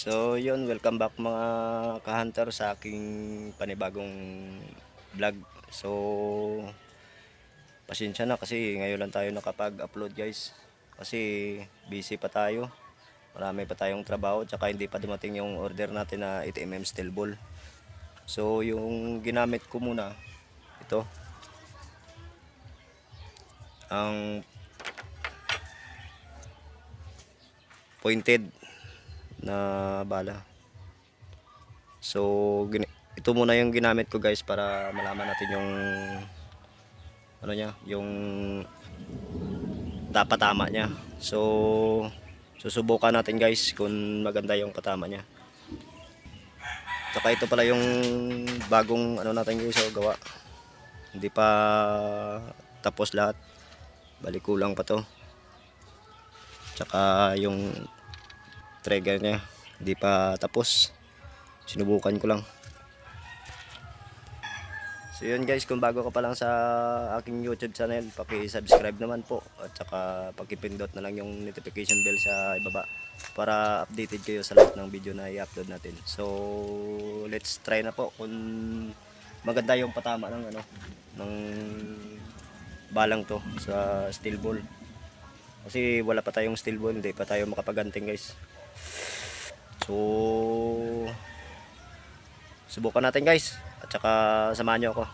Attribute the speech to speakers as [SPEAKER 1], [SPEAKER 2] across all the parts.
[SPEAKER 1] So yun, welcome back mga ka-hunter sa aking panibagong vlog. So pasensya na kasi ngayon lang tayo nakapag-upload guys. Kasi busy pa tayo. Marami pa tayong trabaho tsaka hindi pa dumating yung order natin na 8mm steel ball. So yung ginamit ko muna ito ang pointed na bala. So, ito muna yung ginamit ko guys para malaman natin yung ano niya, yung dapat tama niya. So, susubukan natin guys kung maganda yung patama niya. Tsaka ito pala yung bagong ano natin guys, so gawa. Hindi pa tapos lahat. Balik kulang pa to. Tsaka yung trigger niya. Hindi pa tapos. Sinubukan ko lang. So yun guys. Kung bago ka pa lang sa aking youtube channel paki-subscribe naman po. At saka pakipindot na lang yung notification bell sa ibaba para updated kayo sa lahat ng video na i-upload natin. So let's try na po kung maganda yung patama ng ano ng balang to sa steel ball. Kasi wala pa tayong steel ball, hindi pa tayo makapaganting guys. So, subukan natin guys. At saka samahan nyo ako.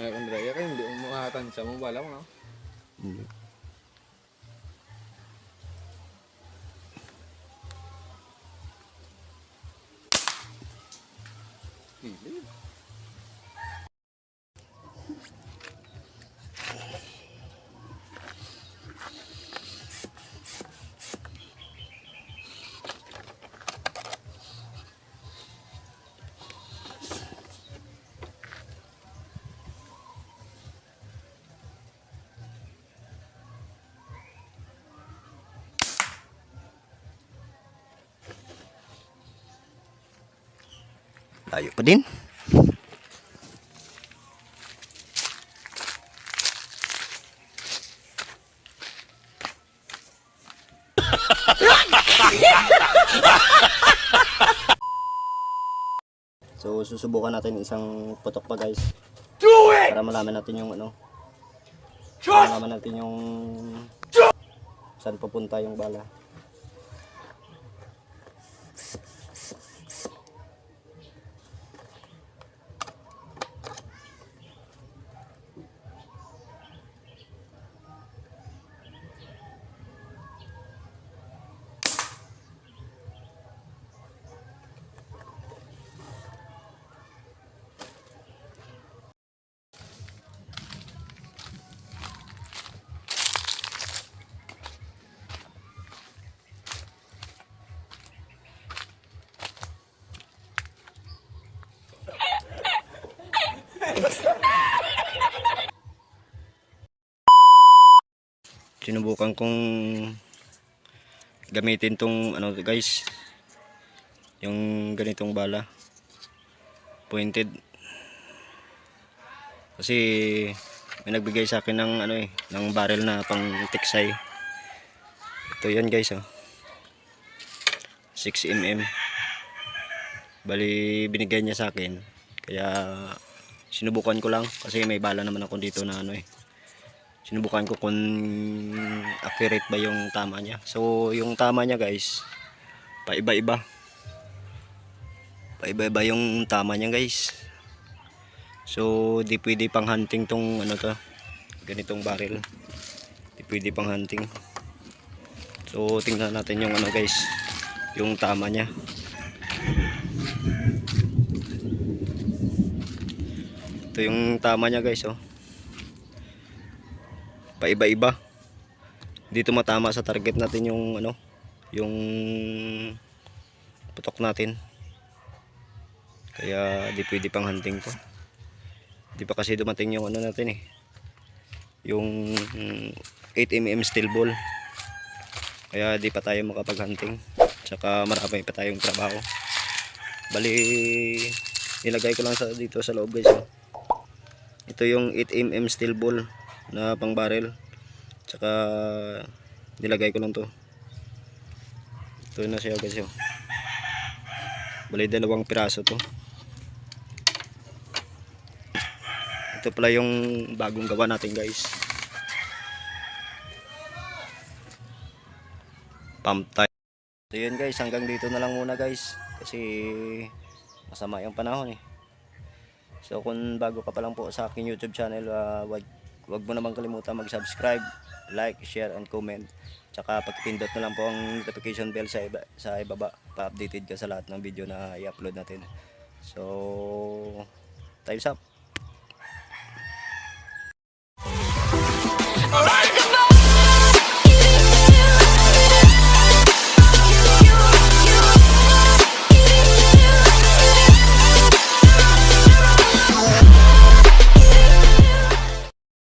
[SPEAKER 2] Kaya kung draya ka, hindi mo makatansya mo. Bala mo, no? Hindi.
[SPEAKER 1] Layo pa din. So susubukan natin isang putok pa guys. Para malaman natin yung ano. Para malaman natin yung saan papunta yung bala. Sinubukan kong gamitin tong ano guys yung ganitong bala pointed. Kasi may nagbigay sa akin ng ano eh, ng barrel na pang tiksay. Ito yan guys oh. 6 mm. Bali binigay niya sa akin. Kaya sinubukan ko lang kasi may bala naman ako dito na ano eh. Sinubukan ko kung accurate ba yung tama niya. So yung tama niya guys, paiba-iba. Paiba-iba yung tama niya guys. So di pwede pang hunting tong ano to, ganitong barrel. Di pwede pang hunting. So tingnan natin yung ano guys, yung tama niya. Ito yung tama niya guys oh. Paiba-iba. Dito matama sa target natin yung ano, yung putok natin. Kaya di pwede pang hunting to. Di pa kasi dumating yung ano natin eh. Yung 8mm steel ball. Kaya di pa tayo makapag-hunting. Tsaka marami pa tayong trabaho. Bali, nilagay ko lang sa dito sa loob guys. oh. Ito yung 8mm steel ball na pang barrel. Tsaka nilagay ko lang to. Ito na siya guys. oh. Bali dalawang piraso to. Ito pala yung bagong gawa natin guys. Pump type. So yun guys, hanggang dito na lang muna guys. Kasi masama yung panahon eh. So kung bago ka pa lang po sa aking YouTube channel, ah, wag, wag mo naman kalimutan mag-subscribe, like, share, and comment. Tsaka pagpindot na lang po ang notification bell sa, iba, sa ibaba. Pa-updated ka sa lahat ng video na i-upload natin. So, time's up.